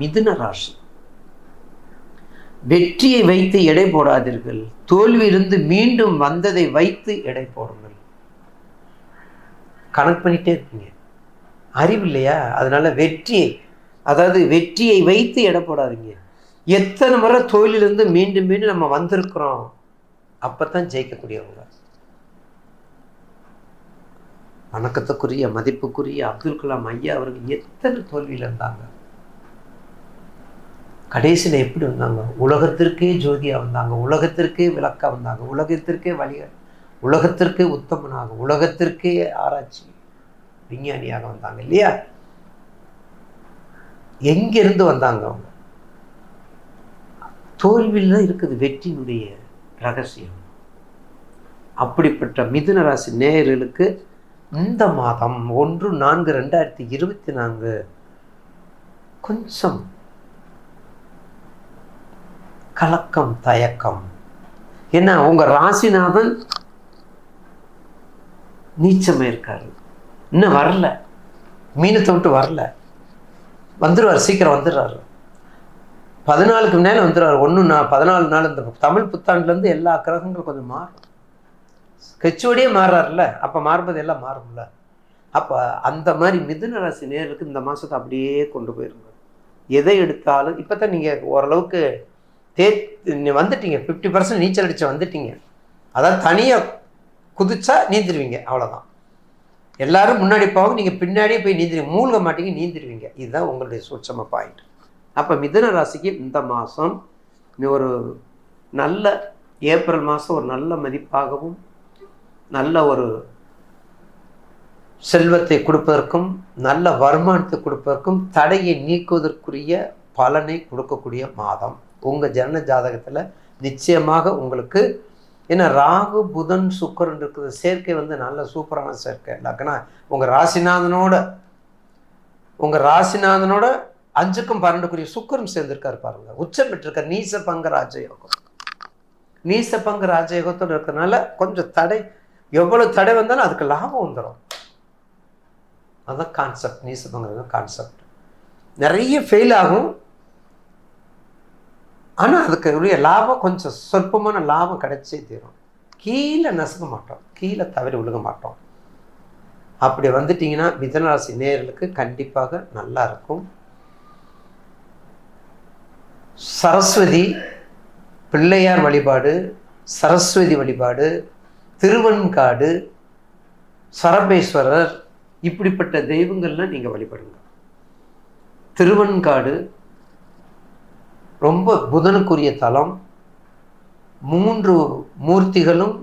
மிதுன ராசி. வெற்றியை வைத்து எடை போடாதீர்கள். தோல்வியிலிருந்து மீண்டும் வந்ததை வைத்து எடை போடுங்கள். கணக்கு பண்ணிட்டே இருப்பீங்க. அறிவு இல்லையா? அதனால வெற்றியை அதாவது வெற்றியை வைத்து எடை போடாதீங்க. எத்தனை முறை தோல்வியிலிருந்து மீண்டும் மீண்டும் நம்ம வந்திருக்கிறோம் அப்பதான் ஜெயிக்கக்கூடியவங்க. வணக்கத்துக்குரிய மதிப்புக்குரிய அப்துல் கலாம் ஐயா அவர்கள் எத்தனை தோல்வியில் இருந்தாங்க கடைசியில் எப்படி வந்தாங்க? உலகத்திற்கே ஜோதியாக வந்தாங்க. உலகத்திற்கே விளக்காக வந்தாங்க. உலகத்திற்கே வழிகள். உலகத்திற்கே உத்தமனாக உலகத்திற்கே ஆராய்ச்சி விஞ்ஞானியாக வந்தாங்க இல்லையா? எங்கிருந்து வந்தாங்க அவங்க? தோல்வியில் தான் இருக்குது வெற்றியினுடைய ரகசியம். அப்படிப்பட்ட மிதுன ராசி நேயர்களுக்கு இந்த மாதம் ஒன்று நான்கு ரெண்டாயிரத்தி இருபத்தி நான்கு கொஞ்சம் கலக்கம் தயக்கம். ஏன்னா உங்க ராசிநாதன் நீச்சமே இருக்காரு. இன்னும் வரல. மீனத்தை விட்டு வரல. வந்துடுவார் சீக்கிரம் வந்துடுறாரு. பதினாலுக்கு மேலே வந்துடுவார் ஒன்று நான் பதினாலு நாள் இந்த தமிழ் புத்தாண்டுலேருந்து எல்லா கிரகங்களும் கொஞ்சம் மாறும். கெச்சுவடியே மாறுறாருல்ல. அப்போ மாறும்போது எல்லாம் மாறும்ல. அப்போ அந்த மாதிரி மிதுன ராசி நேருக்கு இந்த மாதத்தை அப்படியே கொண்டு போயிருங்க. எதை எடுத்தாலும் இப்போ தான் நீங்கள் ஓரளவுக்கு தே வந்துட்டீங்க. ஃபிஃப்டி பர்சன்ட் நீச்சல் அடித்து வந்துட்டீங்க. அதாவது தனியாக குதிச்சா நீந்திருவீங்க. அவ்வளோதான் எல்லாரும் முன்னாடி போவாங்க நீங்கள் பின்னாடியே போய் நீந்திருவீங்க மூழ்க மாட்டீங்க நீந்திருவீங்க. இதுதான் உங்களுடைய சூட்சம பாயிண்ட் அப்போ மிதுன ராசிக்கு இந்த மாதம் ஒரு நல்ல ஏப்ரல் மாதம் ஒரு நல்ல மதிப்பாகவும் நல்ல ஒரு செல்வத்தை கொடுப்பதற்கும் நல்ல வருமானத்தை கொடுப்பதற்கும் தடையை நீக்குவதற்குரிய பலனை கொடுக்கக்கூடிய மாதம். உங்கள் ஜன ஜாதகத்தில் நிச்சயமாக உங்களுக்கு ஏன்னா ராகு புதன் சுக்கரன் இருக்கிற சேர்க்கை வந்து நல்ல சூப்பரான சேர்க்கை. லக்னா உங்கள் ராசிநாதனோட உங்கள் ராசிநாதனோட அஞ்சுக்கும் பன்னெண்டுக்குரிய சுக்கரன் சேர்ந்திருக்காரு பாருங்க. உச்சம் பெற்றிருக்கார். நீச பங்க ராஜயோகம். நீச பங்க ராஜயோகத்தோடு இருக்கிறதுனால கொஞ்சம் தடை எவ்வளோ தடை வந்தாலும் அதுக்கு லாபம் வந்துடும் அதுதான் கான்செப்ட் நீச பங்கு கான்செப்ட் நிறைய ஃபெயில் ஆகும். ஆனால் அதுக்கு உரிய லாபம் கொஞ்சம் சொற்பமான லாபம் கிடைச்சே தீரும். கீழே நசுக்க மாட்டோம். கீழே தவறி விழுக மாட்டோம். அப்படி வந்துட்டீங்கன்னா மிதனராசி நேர்களுக்கு கண்டிப்பாக நல்லா இருக்கும். சரஸ்வதி பிள்ளையார் வழிபாடு சரஸ்வதி வழிபாடு திருவன்காடு சரபேஸ்வரர் இப்படிப்பட்ட தெய்வங்கள்லாம் நீங்கள் வழிபடுங்க. திருவன்காடு ரொம்ப புதனுக்குரிய தலம். மூன்று மூர்த்திகளும்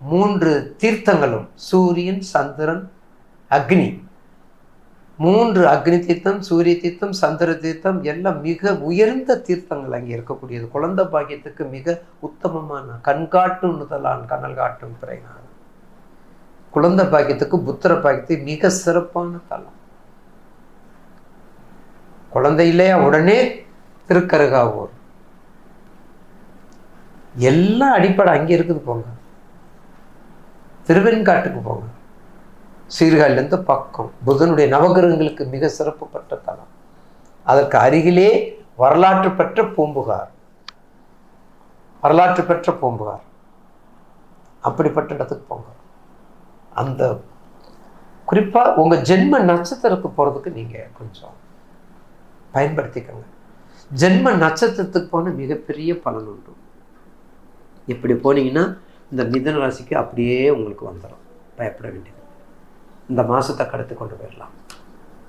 மூன்று தீர்த்தங்களும் சூரியன் சந்திரன் அக்னி. மூன்று அக்னி தீர்த்தம் சூரிய தீர்த்தம் சந்திர தீர்த்தம் எல்லாம் மிக உயர்ந்த தீர்த்தங்கள் அங்கே இருக்கக்கூடியது. குழந்தை பாக்கியத்துக்கு மிக உத்தமமான கண்காட்டும் முதலான் கனல் காட்டும் பிறைனான் குழந்தை பாக்கியத்துக்கு புத்திர பாக்கியத்துக்கு மிக சிறப்பான தலம். குழந்தை இல்லையா? உடனே திருக்கருகாவூர். எல்லாம் அடிப்படை அங்கே இருக்குது போங்க. திருவெண்காட்டுக்கு போங்க. சீர்காழிலேருந்து பக்கம். புதனுடைய நவகிரகங்களுக்கு மிக சிறப்புப்பட்ட தலம். அதற்கு அருகிலே வரலாற்று பெற்ற பூம்புகார். வரலாற்று பெற்ற பூம்புகார். அப்படிப்பட்ட இடத்துக்கு போங்க. அந்த குறிப்பாக உங்கள் ஜென்ம நட்சத்திரத்துக்கு போகிறதுக்கு நீங்கள் கொஞ்சம் பயன்படுத்திக்கோங்க. ஜென்ம நட்சத்திரத்துக்கு போன மிகப்பெரிய பலன் உண்டு. இப்படி போனீங்கன்னா இந்த மிதன ராசிக்கு அப்படியே உங்களுக்கு வந்துடும் பயப்பட வேண்டியது இந்த மாதத்தை கடத்து கொண்டு போயிடலாம்.